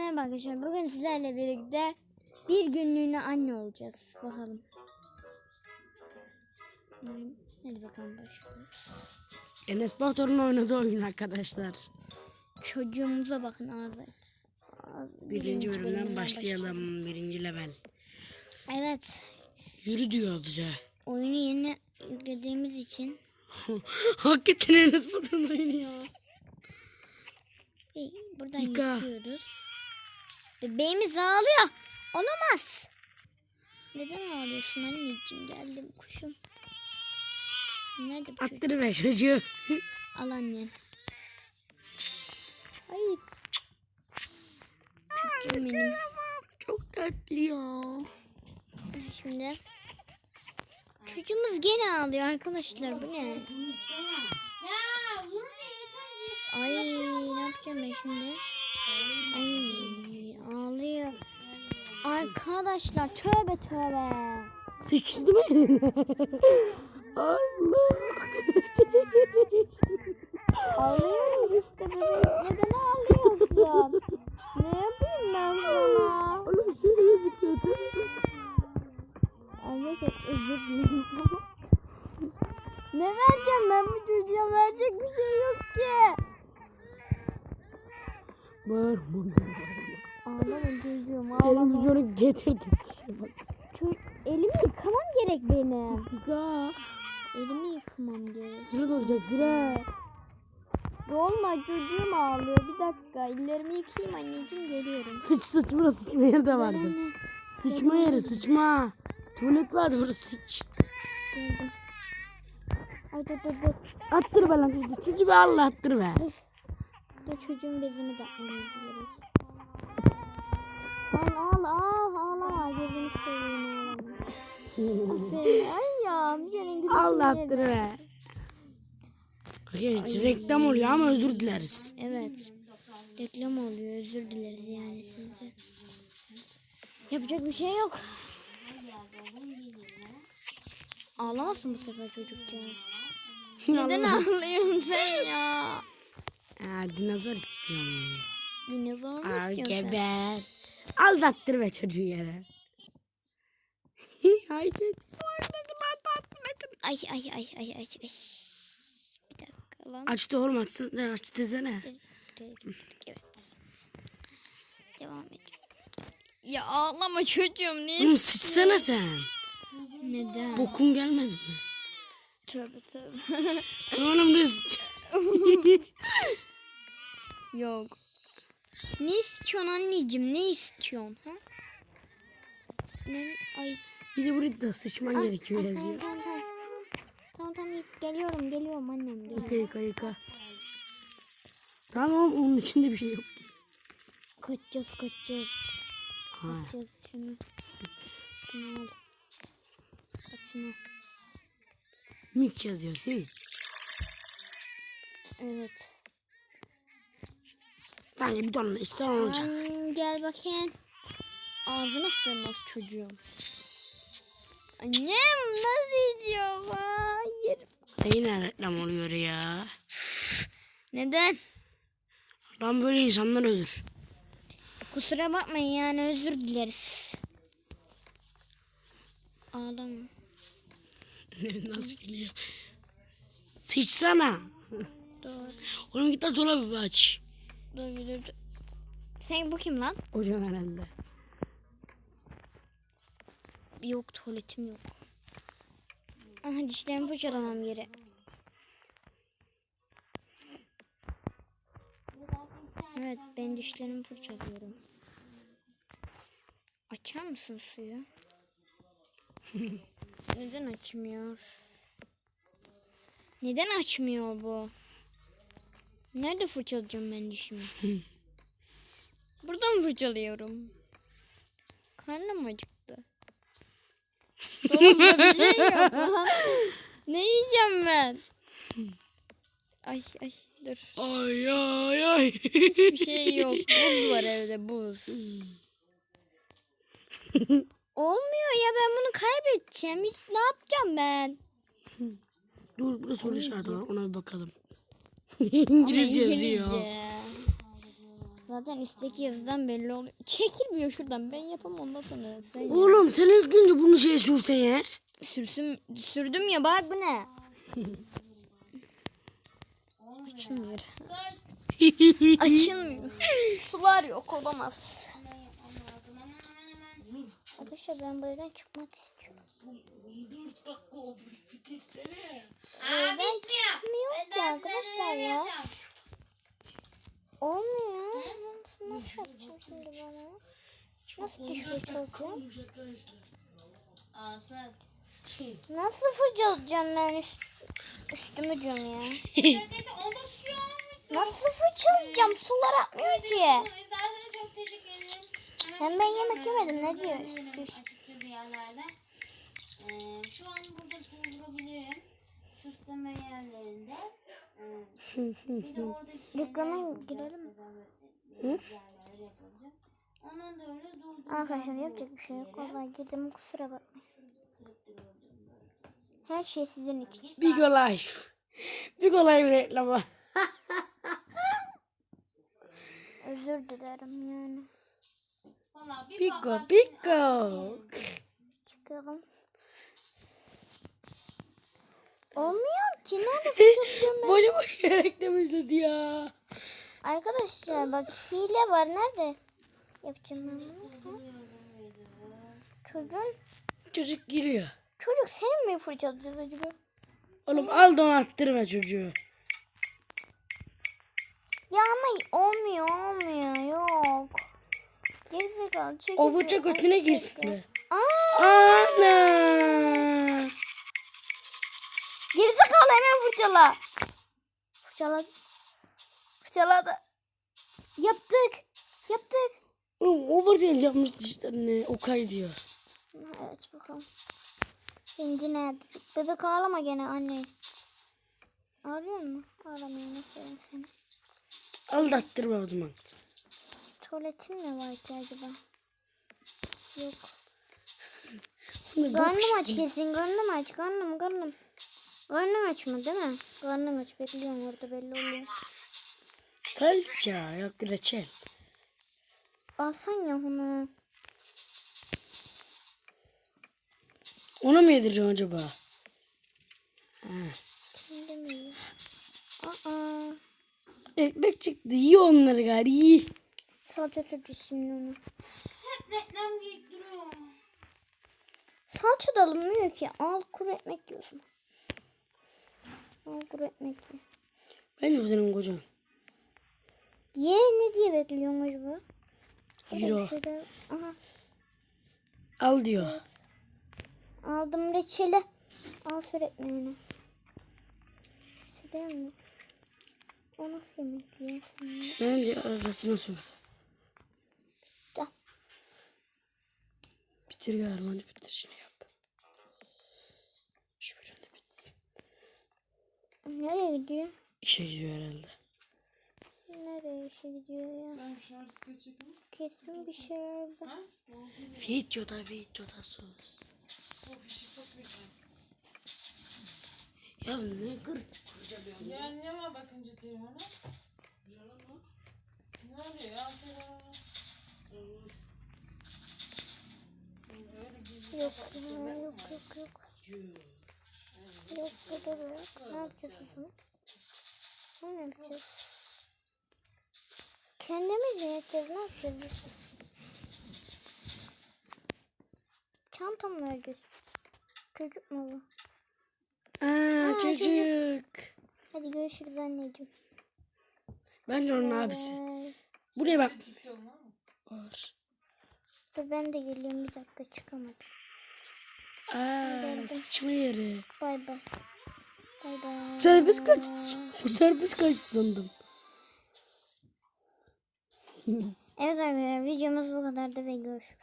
Merhaba arkadaşlar. Bugün sizlerle birlikte bir günlüğüne anne olacağız. Bakalım. Hadi bakalım başlıyoruz. Enes Batur'un oynadığı oyun arkadaşlar. Çocuğumuza bakın ağzı. ağzı- Birinci bölümden bölümden başlayalım. Birinci level. başlayalım. Evet. Yürü diyor bize. Oyunu yeni yüklediğimiz için Hakikaten Enes Batur'un oyunu ya. buradan Yıka. yüklüyoruz. Bebeğimiz ağlıyor. Olamaz. Neden ağlıyorsun anneciğim? Geldim kuşum. Nerede bu çocuk? Attır be çocuğu. Al annem. Hayır. Çocuğum benim. Çok tatlı ya. Şimdi. Çocuğumuz gene ağlıyor arkadaşlar. Bu ne? Ay ne yapacağım ben şimdi? Ay ağlıyor. Arkadaşlar tövbe tövbe. Sıçtı mı eline? Allah. Ağlıyoruz işte bebek. Neden ağlıyorsun? ne yapayım ben sana? Oğlum seni yazık kötü. Arkadaşlar özür dilerim. ne vereceğim ben bu çocuğa verecek bir şey yok ki. Bağırma. Ağlama çocuğum ağlama. Televizyonu getir git. Elimi yıkamam gerek benim. Tika. Elimi yıkamam gerek. Sıra dolacak sıra. Dolma çocuğum ağlıyor. Bir dakika ellerimi yıkayayım anneciğim geliyorum. Sıç sıç burası sıçma yeri de vardı. Anne Sıçma yeri sıçma. Tuvalet vardı burası sıç. geldim. Ay dur dur dur. Attır be lan çocuğu. Çocuğu be Allah attır be. Dur. Dur çocuğun bezini de atmamız gerek. Al al al ağlama gözünü seveyim ağlama. Aferin ay ya senin gülüşün Allah ne- attır be. Arkadaşlar reklam oluyor ama özür dileriz. Evet. Reklam oluyor özür dileriz yani sizde. Yapacak bir şey yok. Ağlamasın bu sefer çocukcağız. Neden ağlıyorsun sen ya? Aa, dinozor istiyorum. Dinozor mu istiyorsun sen? geber. Aldattır be çocuğu yere. Ay çocuğum. ne kadar tatlı kadar. Ay ay ay ay ay ay. Bir dakika lan. Açtı oğlum açsın. Ne aç desene. Evet. Devam ediyorum. Ya ağlama çocuğum ne? Oğlum sıçsana sen. Neden? Bokun gelmedi mi? Tövbe tövbe. Oğlum sıç. Yok. Ne istiyorsun anneciğim? Ne istiyorsun? Ha? Ne? Ay. Bir de buraya da sıçman Ay, gerekiyor ay, yazıyor. Tamam tamam. Tamam tamam yık- geliyorum geliyorum annem Yıka geliyorum. yıka yıka. Tamam oğlum onun içinde bir şey yok. Kaçacağız kaçacağız. Ha. Kaçacağız şunu. Şunu al. Şunu. Mik yazıyor Seyit. Evet. Bence bir donla işte olacak. Ay, gel bakayım. Ağzına sığmaz çocuğum. Annem nasıl içiyor? Hayır. Yine reklam oluyor ya. Neden? Lan böyle insanlar ölür. Kusura bakmayın yani özür dileriz. Ağlama. Nasıl geliyor? Sıçsana. Dur. Oğlum git lan dolabı aç. Dur bir dur. dur. Sen bu kim lan? Hocam herhalde. Yok tuvaletim yok. Aha dişlerimi fırçalamam gerek. Evet ben dişlerimi fırçalıyorum. Açar mısın suyu? Neden açmıyor? Neden açmıyor bu? Nerede fırçalayacağım ben dişimi? Burada mı fırçalıyorum? Karnım acıktı. Dolapta bir şey yok. Ne yiyeceğim ben? Ay ay dur. Ay ay ay. Bir şey yok. Buz var evde buz. Olmuyor ya ben bunu kaybedeceğim. Hiç- Ne yapacağım ben? Dur burada soru işareti var ona bir bakalım. İngilizce yazıyor. Zaten üstteki yazıdan belli oluyor. Çekilmiyor şuradan. Ben yapamam ondan sonra. Sen yap. Oğlum sen ilk önce bunu şeye sürsen ya. Sürsüm, sürdüm ya bak bu ne? Açılmıyor. Açılmıyor. Sular yok olamaz. Arkadaşlar ben bu evden çıkmak istiyorum. Evden çıkmıyor ki arkadaşlar ya. Olmuyor. Nasıl, nasıl yapacağım şimdi bana? Nasıl düşmeye çalışacağım? Asıl. Nasıl fırçalayacağım ben üst, üstümü diyorum ya. Nasıl fırçalayacağım? Sular akmıyor ki. İsterseniz çok teşekkür ederim. Hem ben yemek yemedim ne diyor? Düş. Açıkçası bir yerlerde. Ee, şu an burada doldurabilirim. Süsleme yerlerinde. Ee, bir de oradaki Dükkana girelim mi? yapılacak, yerlerde yapılacak. Ondan da öyle dolduracağım. Arkadaşlar yapacak bir şey yok. Vallahi girdim kusura bakmayın. Her şey sizin için. Bigo Life. Bigo Life reklamı. Özür dilerim yani. Bigo, Bigo. Çıkalım. Olmuyor ki. Nerede fırçalayacağım ben? Boşu boş yere temizledi ya. Arkadaşlar bak hile var. Nerede? Yapacağım. Hı? Çocuğun, Çocuk geliyor. çocuk sen mi fırçalıyor acaba? Oğlum al da onu attırma çocuğu. Ya ama olmuyor olmuyor yok. Gerizekalı çekil. O fırça şuradan. götüne girsin. Aa, Ana. gerizekalı hemen fırçala. Fırçala. Fırçaladı. Yaptık. Yaptık. Oğlum o fırçayı yapmıştı işte ne. O kay diyor. Evet bakalım. Şimdi nerede? Çocuk? Bebek ağlama gene anne. Ağlıyor mu? Ağlamıyor aferin seni. Al da attırma o zaman. Tuvaletim mi var ki acaba? Yok. Karnım aç kesin. Karnım aç. Karnım karnım. Karnım aç mı değil mi? Karnım aç. Bekliyorum orada belli oluyor. Salça yok reçel. Alsan ya onu. Onu mu yedireceğim acaba? Ha. Kendi mi yiyor? Aa. Ekmek çıktı. Yiyor onları gari. iyi. Salça şimdi onu. Hep reklam gelip duruyor. Salça da alınmıyor ki. Al kuru ekmek yiyorum. Al kuru ekmek ye. Bence bu senin kocan. Ye ne diye bekliyorsun acaba? Euro. Aha Al diyor. aldım reçeli. Al sür ekmeğini. Sürüyor mu? O nasıl yemek yiyor sen? Bence arasına sürdü. Da. Bitir. Hadi bitir şunu yap. Şu bir anda bitsin. Nereye gidiyor? İşe gidiyor herhalde. İşe gidiyor ya? Kesin bir şey var. Video da video da sus. Ya ne kır kurcalıyorsun ya? Ya ne var bakınca telefona? Ne oluyor ya? Telefona. Yok yok yok yok. Yok da yok. Ne yapacağız? Ne yapacağız? Kendimiz mi yapacağız? Ne yapacağız biz? Çantam vereceğiz? Çocuk mu bu? Aa, Aa, çocuk. Hadi görüşürüz anneciğim. Bence onun abisi. Ay, Buraya bak. Var. Dur ben de geliyorum bir dakika çıkamadım. Aa, sıçma yeri. Bay bay. Bay bay. Servis kaç? Servis kaçtı sandım. Evet arkadaşlar videomuz bu kadardı ve görüşürüz.